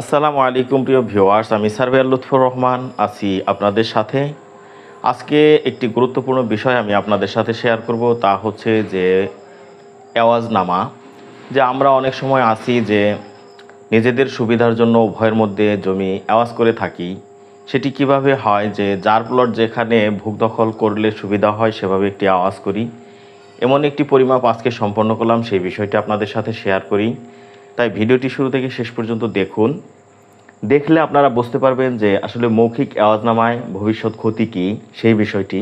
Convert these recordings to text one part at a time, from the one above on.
আসসালামু আলাইকুম প্রিয় ভিউয়ার্স, আমি সার্ভেয়ার লুৎফর রহমান, আছি আপনাদের সাথে। আজকে একটি গুরুত্বপূর্ণ বিষয় আমি আপনাদের সাথে শেয়ার করব, তা হচ্ছে যে আওয়াজনামা যে আমরা অনেক সময় আসি যে নিজেদের সুবিধার জন্য উভয়ের মধ্যে জমি আওয়াজ করে থাকি। সেটি কীভাবে হয় যে যার প্লট যেখানে ভূখ দখল করলে সুবিধা হয় সেভাবে একটি আওয়াজ করি। এমন একটি পরিমাপ আজকে সম্পন্ন করলাম, সেই বিষয়টি আপনাদের সাথে শেয়ার করি। তাই ভিডিওটি শুরু থেকে শেষ পর্যন্ত দেখুন। দেখলে আপনারা বুঝতে পারবেন যে আসলে মৌখিক আওয়াজনামায় ভবিষ্যৎ ক্ষতি কী, সেই বিষয়টি।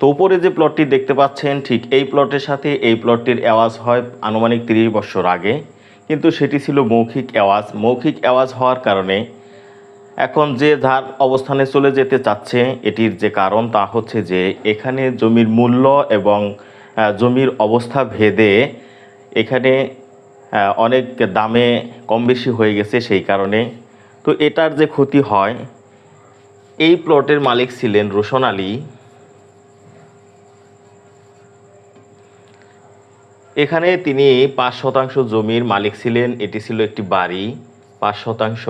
তো উপরে যে প্লটটি দেখতে পাচ্ছেন, ঠিক এই প্লটের সাথে এই প্লটটির আওয়াজ হয় আনুমানিক তিরিশ বছর আগে। কিন্তু সেটি ছিল মৌখিক আওয়াজ। মৌখিক আওয়াজ হওয়ার কারণে এখন যে যার অবস্থানে চলে যেতে চাচ্ছে, এটির যে কারণ তা হচ্ছে যে এখানে জমির মূল্য এবং জমির অবস্থা ভেদে এখানে অনেক দামে কম বেশি হয়ে গেছে সেই কারণে। তো এটার যে ক্ষতি হয়, এই প্লটের মালিক ছিলেন রোশন আলী। এখানে তিনি পাঁচ শতাংশ জমির মালিক ছিলেন, এটি ছিল একটি বাড়ি, পাঁচ শতাংশ।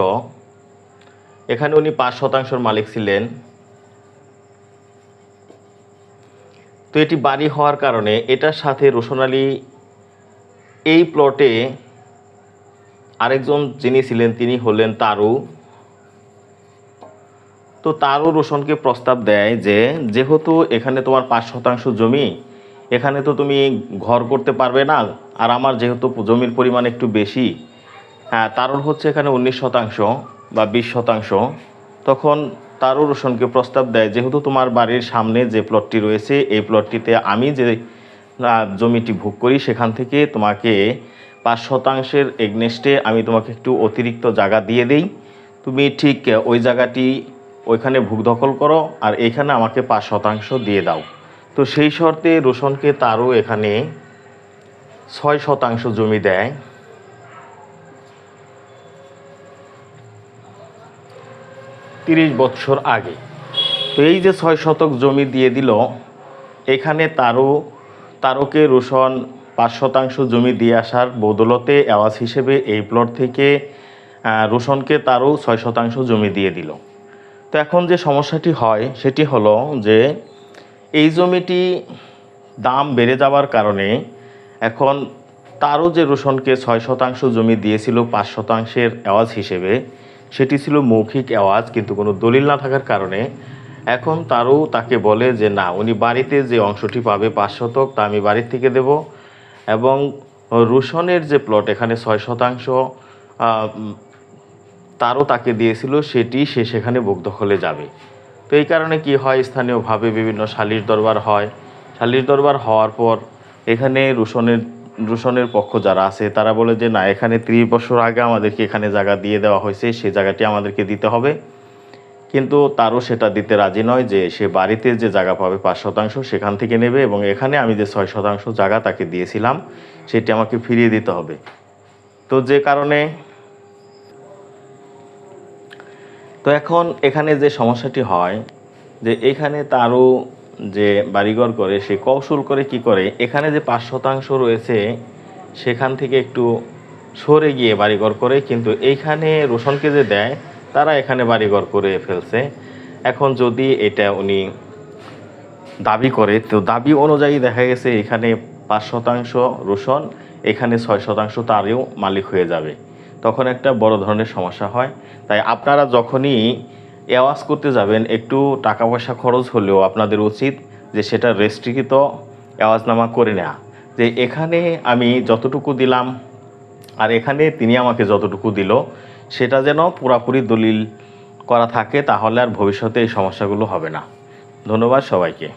এখানে উনি পাঁচ শতাংশের মালিক ছিলেন। এটি বাড়ি হওয়ার কারণে এটার সাথে রোশন আলী এই প্লটে আরেকজন যিনি ছিলেন, তিনি হলেন তারু। তো তারও রোশনকে প্রস্তাব দেয় যে, যেহেতু এখানে তোমার পাঁচ শতাংশ জমি, এখানে তো তুমি ঘর করতে পারবে না, আর আমার যেহেতু জমির পরিমাণ একটু বেশি হ্যাঁ তারুর হচ্ছে এখানে উনিশ শতাংশ বা বিশ শতাংশ। তখন তারও রোশনকে প্রস্তাব দেয়, যেহেতু তোমার বাড়ির সামনে যে প্লটটি রয়েছে, এই প্লটটিতে আমি যে জমিটি ভোগ করি, সেখান থেকে তোমাকে পাঁচ শতাংশের এগনেস্টে আমি তোমাকে একটু অতিরিক্ত জায়গা দিয়ে দেই। তুমি ঠিক ওই জায়গাটি ওইখানে ভূ দখল করো আর এখানে আমাকে পাঁচ শতাংশ দিয়ে দাও। তো সেই শর্তে রোশনকে তারও এখানে ছয় শতাংশ জমি দেয়। তিরিশ বছর আগে। তো এই যে ছয় শতক জমি দিয়ে দিল, এখানে তারও, তারকে রোশন পাঁচ শতাংশ জমি দিয়ে আসার বদলতে আওয়াজ হিসেবে এই প্লট থেকে রোশনকে তারও ছয় শতাংশ জমি দিয়ে দিল। তো এখন যে সমস্যাটি হয়, সেটি হলো যে এই জমিটি দাম বেড়ে যাওয়ার কারণে এখন তারও যে রোশনকে ছয় শতাংশ জমি দিয়েছিল পাঁচ শতাংশের আওয়াজ হিসেবে সেটি ছিল মৌখিক আওয়াজ, কিন্তু কোনো দলিল না থাকার কারণে এখন তারও তাকে বলে যে, না, উনি বাড়িতে যে অংশটি পাবে পাঁচ শতক, তা আমি বাড়ির থেকে দেব। এবং রোশনের যে প্লট, এখানে ছয় শতাংশ তারও তাকে দিয়েছিল, সেটি সে সেখানে দখলে যাবে। তো এই কারণে কি হয়, স্থানীয়ভাবে বিভিন্ন সালিশ দরবার হয়। সালিশ দরবার হওয়ার পর এখানে রুশনের রুশনের পক্ষ যারা আছে, তারা বলে যে, না, এখানে ত্রিশ বছর আগে আমাদেরকে এখানে জায়গা দিয়ে দেওয়া হয়েছে, সেই জায়গাটি আমাদেরকে দিতে হবে। কিন্তু তারও সেটা দিতে রাজি নয় যে, সে বাড়িতে যে জায়গা পাবে পাঁচ শতাংশ সেখান থেকে নেবে এবং এখানে আমি যে ছয় শতাংশ জায়গা তাকে দিয়েছিলাম, সেটি আমাকে ফিরিয়ে দিতে হবে। তো যে কারণে তো এখন এখানে যে সমস্যাটি হয়, যে এখানে তারও যে বাড়িঘর করে, সে কৌশল করে কি করে, এখানে যে পাঁচ শতাংশ রয়েছে, সেখান থেকে একটু সরে গিয়ে বাড়িঘর করে, কিন্তু এইখানে রোশনকে যে দেয়, তারা এখানে বাড়িঘর করে ফেলছে। এখন যদি এটা উনি দাবি করে, তো দাবি অনুযায়ী দেখা গেছে এখানে পাঁচ শতাংশ রোশন, এখানে ছয় শতাংশ তারও মালিক হয়ে যাবে। তখন একটা বড় ধরনের সমস্যা হয়। তাই আপনারা যখনই আওয়াজ করতে যাবেন, একটু টাকা পয়সা খরচ হলেও আপনাদের উচিত যে সেটা রেস্ট্রিকৃত আওয়াজনামা করে নেওয়া যে এখানে আমি যতটুকু দিলাম আর এখানে তিনি আমাকে যতটুকু দিল, সেটা যেন পুরাপুরি দলিল করা থাকে, তাহলে আর ভবিষ্যতে এই সমস্যাগুলো হবে না। ধন্যবাদ সবাইকে।